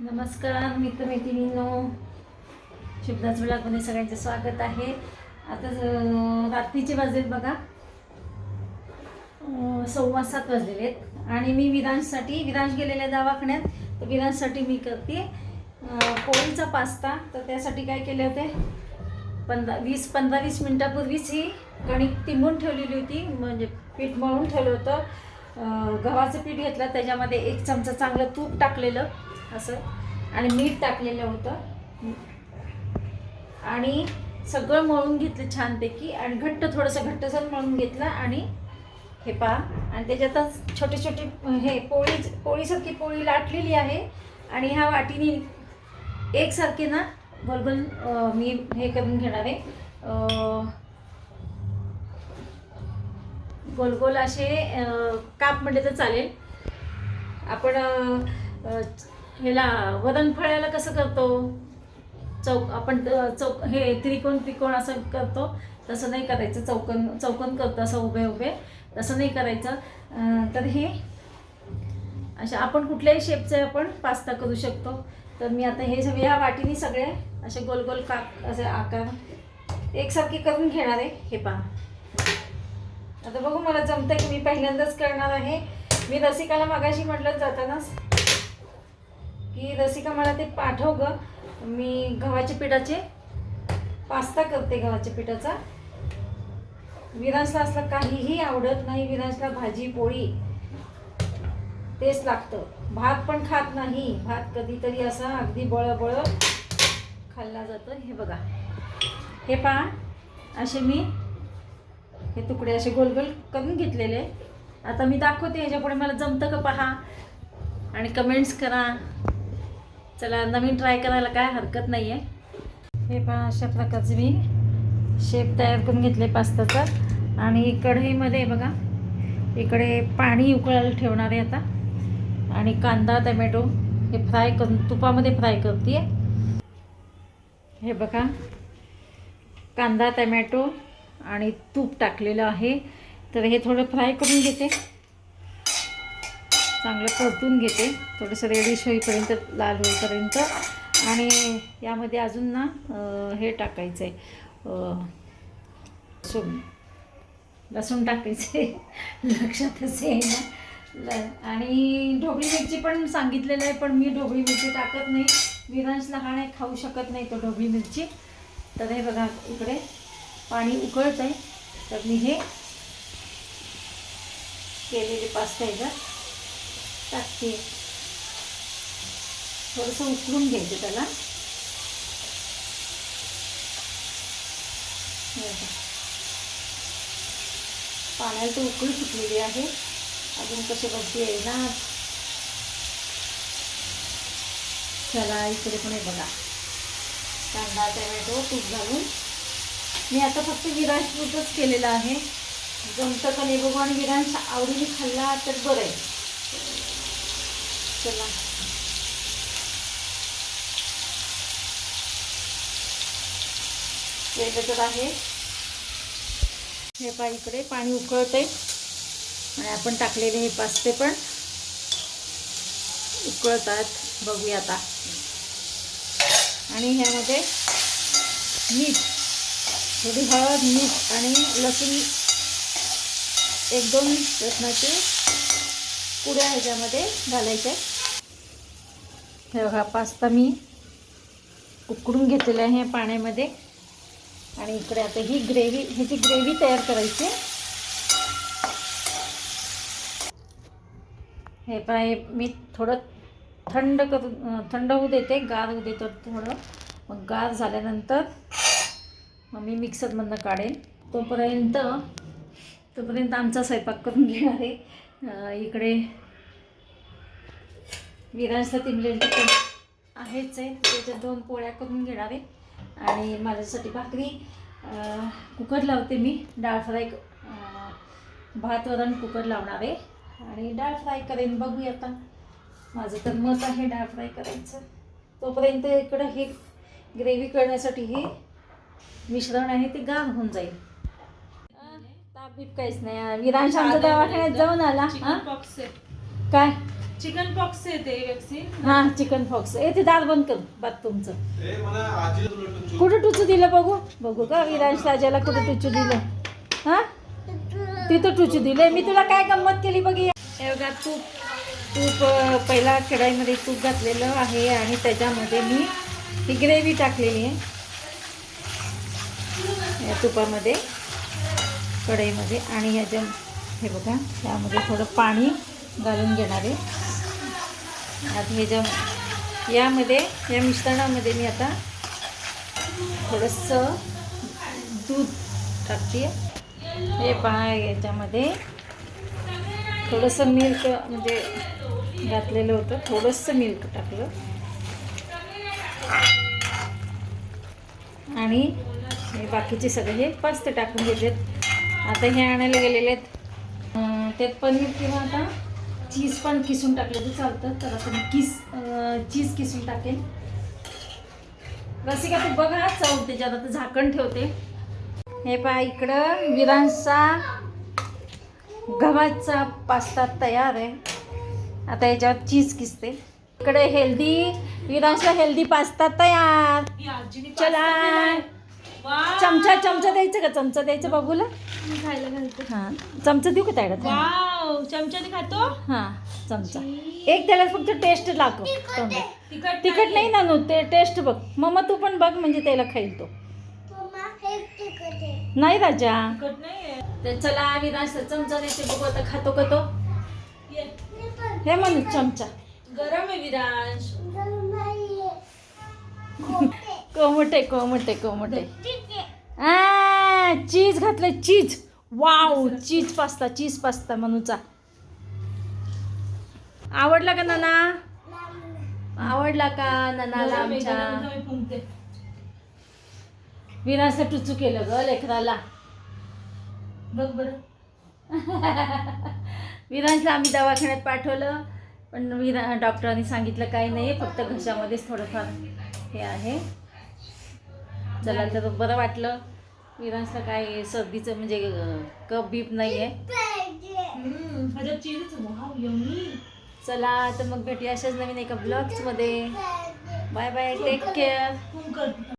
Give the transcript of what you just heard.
नमस्कार मित्रमैत्रिणींनो. शुभदास ब्लॉगमध्ये सगळ्यांचं स्वागत आहे. आता रात्रीचे वाजलेत बघा. सव्वा सात वाजलेले आहेत. आणि मी विरांशसाठी विरांश गेलेल्या दवाखान्यात तर विरांशसाठी मी करते. पोळीचा पास्ता तर त्यासाठी काय केले होते? पंधरा वीस पंधरा वीस मिनटापूर्वीच ही कणिक तिंबून ठेवलेली होती. म्हणजे पीठ मळून ठेवलं होतं. गव्हाचं पीठ घेतलं त्याच्यामध्ये एक चमचा चांगलं तूप टाकलेलं असं. आणि मीठ टाकलेलं होतं. आणि सगळं मळून घेतलं छानपैकी. आणि घट्ट थोडंसं घट्टसर मळून घेतलं आणि हे पहा. आणि त्याच्यातच छोटे छोटे हे पोळी पोळीसारखी पोळी लाटलेली आहे. आणि ह्या वाटीने एकसारखे ना गोल मी हे करून घेणार आहे. गोल गोल असे काप म्हणजे तर चालेल. आपण ह्याला वदन ह्याला वरणफळ्याला कसं करतो? चौक आपण चौक हे त्रिकोण त्रिकोण असं करतो. तसं नाही करायचं. चौकन चौकन करतो असं उभे उभे. तसं नाही करायचं. तर हे अशा आपण कुठल्याही शेपचे आपण पास्ता करू शकतो. तर मी आता हे सगळे ह्या वाटीने सगळे असे गोल गोल काप असे आकार एकसारखे करून घेणार आहे. हे पहा. आता बघू मला जमतं की मी पहिल्यांदाच करणार आहे. मी रसिकाला मागाशी म्हटलं जातानाच की रसिका मला ते पाठव ग. मी गव्हाच्या पिठाचे पास्ता करते गव्हाच्या पिठाचा. विरांशला असलं काहीही आवडत नाही विरांशला भाजी पोळी. तेच लागतं. भात पण खात नाही. भात कधीतरी असा अगदी बळबळ खाल्ला जातं. हे बघा. हे पहा. असे मी हे तुकडे असे गोल गोल करून घेतलेले. आता मी दाखवते ह्याच्यापुढे मला जमतं का पहा. आणि कमेंट्स करा. चला नवीन ट्राय करायला काय हरकत नाही आहे हे पहा अशा प्रकारचे मी शेप तयार करून घेतले पास्ताचा. आणि कढईमध्ये बघा इकडे पाणी उकळायला ठेवणार आहे आता. आणि कांदा टमॅटो हे फ्राय करून तुपामध्ये फ्राय करते हे बघा कांदा टमॅटो आणि तूप टाकलेलं आहे. तर हे थोडं फ्राय करून घेते. चांगलं परतून घेते. थोडंसं रेडिश होईपर्यंत लाल होईपर्यंत. आणि यामध्ये अजून ना हे टाकायचं आहे लसूण. लसूण टाकायचं आहे लक्षातच येईना. ल आणि ढोबळी मिरची पण सांगितलेलं आहे पण मी ढोबळी मिरची टाकत नाही. विरांश लहान आहे खाऊ शकत नाही तो ढोबळी मिरची. तर हे बघा इकडे. पाणी उकळत आहे. तर मी हे केलेले पास्ता ह्याच्यात टाकते. थोडंसं उकळून घ्यायचं त्याला. पाण्याला तर उकळी सुटलेली आहे. अजून कसे बघते आहे ना? चला इकडे पण आहे बघा. कांदा टमॅटो तूप घालून मी आता फक्त विरांश पुरतंच केलेलं आहे. जमतं का नाही बघू. आणि विरांश आवडीने खाल्ला तर बरं आहे. चला. वेगळं आहे. हे पा इकडे पाणी उकळते आणि आपण टाकलेले हे पास्ते पण उकळतात. बघूया आता. आणि ह्यामध्ये मीठ. थोडी हळद मीठ आणि लसूण एक दोन लसणाचे पुड्या ह्याच्यामध्ये घालायच्या हे बघा पास्ता मी उकडून घेतलेला आहे पाण्यामध्ये. आणि इकडे आता ही ग्रेव्ही ह्याची ग्रेव्ही तयार करायची. हे पाय मी थोडं थंड करून थंड होऊ देते गार होऊ देतो थोडं. मग गार झाल्यानंतर मग मी मिक्सरमधनं काढेन. तोपर्यंत तोपर्यंत आमचा स्वयंपाक करून घेणार आहे. इकडे विराजला तिमलेंची पण आहेच आहे. त्याच्या दोन पोळ्या करून घेणार आहे. आणि माझ्यासाठी भाकरी कुकर लावते मी. डाळ फ्राय भात वरण कुकर लावणार आहे. आणि डाळ फ्राय करेन. बघूया आता. माझं तर मत आहे डाळ फ्राय करायचं. तोपर्यंत इकडं हे ग्रेव्ही करण्यासाठी हे मिश्रण आहे ते गार होऊन जाईल. ताप बीप काहीच नाही. विरांश आमच्या दवाखान्यात जाऊन आला हा? काय? चिकन पॉक्स येते वॅक्सिन हा चिकन फॉक्स ए ते दार बंद कर बाथरूमचं कुठं टुचू दिलं बघू? बघू का विरांश राजाला कुठं टुचू दिलं? हा? तिथं टुचू दिलं मी तुला काय गंमत केली बघी हे बघा तूप. तूप अं, पहिला कढाईमध्ये तूप घातलेलं आहे आणि त्याच्यामध्ये मी ही ग्रेव्ही टाकलेली आहे. या तुपामध्ये कढईमध्ये आणि ह्याच्या हे बघा त्यामध्ये थोडं पाणी घालून घेणार आहे. आता ह्याच्या यामध्ये या मिश्रणामध्ये मी आता थोडंसं दूध टाकते. हे पहा याच्यामध्ये थोडंसं मिल्क म्हणजे घातलेलं होतं. थोडंसं मिल्क टाकलं. आणि हे बाकीचे सगळे हे पस्त टाकून घेतलेत आता हे आणायला गेलेले आहेत. त्यात पनीर किंवा आता चीज पण किसून टाकलं तर चालतं. तर आता मी किस चीज किसून टाकेन. रसिका तू बघा चव त्याच्यात. आता झाकण ठेवते. हे पहा इकडं विरांचा गव्हाचा पास्ता तयार आहे. आता याच्यावर चीज किसते. इकडे हेल्दी विरांशला हेल्दी पास्ता तयार. चला. चमचा चमचा द्यायचं का? चमचा द्यायचं बाबूला? मी खायला घालते. हां. चमचा देऊ का वाव. चमच्याने खातो? हां चमचा. एक त्याला फक्त टेस्ट लागतो तोंडात. तिखट तिखट नाही. ना नो ते टेस्ट बघ. मम्मा तू पण बघ म्हणजे त्याला खाईल तो. नाही राजा. तिखट नाही तर चला विरांश चमचा देते बघू आता खातो का तो. ये. हे म्हणू चमचा. गरम आहे विरांश कोमटे कोमटे कोमटे. आ चीज घातलंय cheese. Wow cheese pasta cheese pasta मनूचा. आवडला का नाना? आवडला का नानाला आहे, आमच्या आहे. विरासला टुचू केलं ग लेकराला. बघ बरं. विरांशला आम्ही दवाखान्यात पाठवलं पण विरा डॉक्टरांनी सांगितलं काही नाही फक्त घशामध्येच थोडंफार हे आहे. चला तर बरं वाटलं. विरांशला काय सर्दीचं म्हणजे कफ बीप नाही आहे चला तर मग भेटूया अशाच नवीन एका ब्लॉग्समध्ये बाय बाय टेक केअर